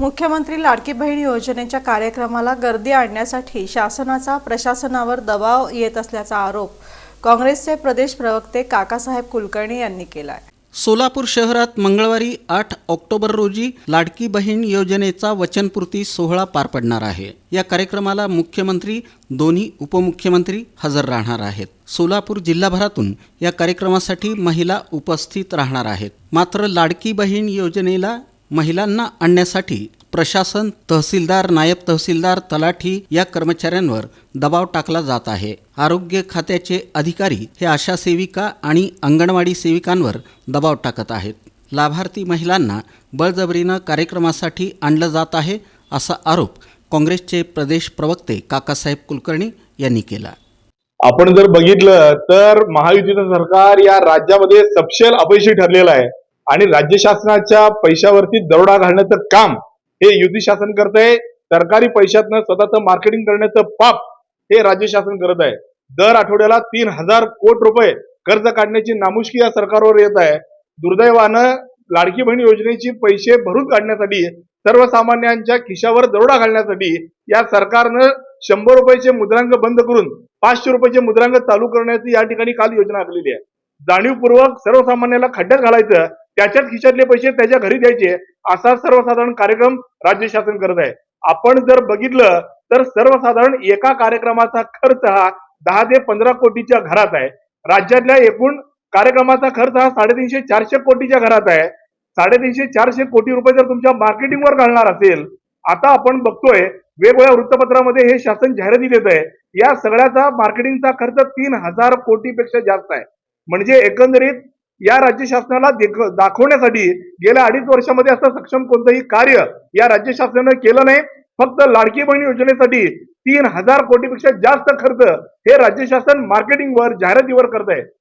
मुख्यमंत्री लाडकी बहीण योजनेच्या कार्यक्रमाला गर्दी आणण्यासाठी शासनाचा प्रशासनावर दबाव येत असल्याचा आरोप काँग्रेसचे प्रदेश प्रवक्ते काकासाहेब कुलकर्णी यांनी केला आहे सोलापूर शहरात मंगळवारी आठ ऑक्टोबर रोजी लाडकी बहीण योजनेचा वचनपूर्ती सोहळा पार पडणार आहे. या कार्यक्रमाला मुख्यमंत्री दोन्ही उपमुख्यमंत्री हजर राहणार आहेत. सोलापूर जिल्हाभरातून या कार्यक्रमासाठी महिला उपस्थित राहणार आहेत. मात्र लाडकी बहीण योजनेला महिलांना आणण्यासाठी प्रशासन तहसीलदार नायब तहसीलदार तलाठी या कर्मचाऱ्यांवर दबाव टाकला जात आहे. आरोग्य खात्याचे अधिकारी हे आशा सेविका आणि अंगणवाडी सेविकांवर दबाव टाकत आहेत. लाभार्थी महिलांना बळजबरीनं कार्यक्रमासाठी आणलं जात आहे असा आरोप काँग्रेसचे प्रदेश प्रवक्ते काकासाहेब कुलकर्णी यांनी केला. आपण जर बघितलं तर महायुतीचं सरकार या राज्यामध्ये सपशेल अपयशी ठरलेलं आहे. आणि राज्य शासनाच्या पैशावरती दरोडा घालण्याचं काम हे युती शासन करत आहे सरकारी पैशातनं स्वतःचं मार्केटिंग करण्याचं पाप हे राज्य शासन करत आहे. दर आठवड्याला तीन हजार कोटी रुपये कर्ज काढण्याची नामुष्की या सरकारवर येत आहे. दुर्दैवानं लाडकी बहीण योजनेची पैसे भरून काढण्यासाठी सर्वसामान्यांच्या खिशावर दरोडा घालण्यासाठी या सरकारनं शंभर रुपयाचे मुद्रांक बंद करून पाचशे रुपयाचे मुद्रांक चालू करण्याची या ठिकाणी काल योजना आखलेली आहे. जाणीवपूर्वक सर्वसामान्याला खड्ड्यात घालायचं त्याच्याच खिशातले पैसे त्याच्या घरी द्यायचे असा सर्वसाधारण कार्यक्रम राज्य शासन करत आहे. आपण जर बघितलं तर सर्वसाधारण एका कार्यक्रमाचा खर्च हा दहा ते पंधरा कोटीच्या घरात आहे. राज्यातल्या एकूण कार्यक्रमाचा खर्च हा साडेतीनशे चारशे कोटीच्या घरात आहे. साडेतीनशे चारशे कोटी रुपये जर तुमच्या मार्केटिंगवर घालणार असेल आता आपण बघतोय वेगवेगळ्या वृत्तपत्रामध्ये हे शासन जाहिराती देत आहे. या सगळ्याचा मार्केटिंगचा खर्च तीन हजार कोटीपेक्षा जास्त आहे. म्हणजे एकंदरीत या राज्य शासनाला दाखवण्यासाठी गेल्या अडीच वर्षामध्ये असं सक्षम कोणतंही कार्य या राज्य शासनानं केलं नाही. फक्त लाडकी बहीण योजनेसाठी तीन हजार कोटीपेक्षा जास्त खर्च हे राज्य शासन मार्केटिंगवर जाहिरातीवर करत आहे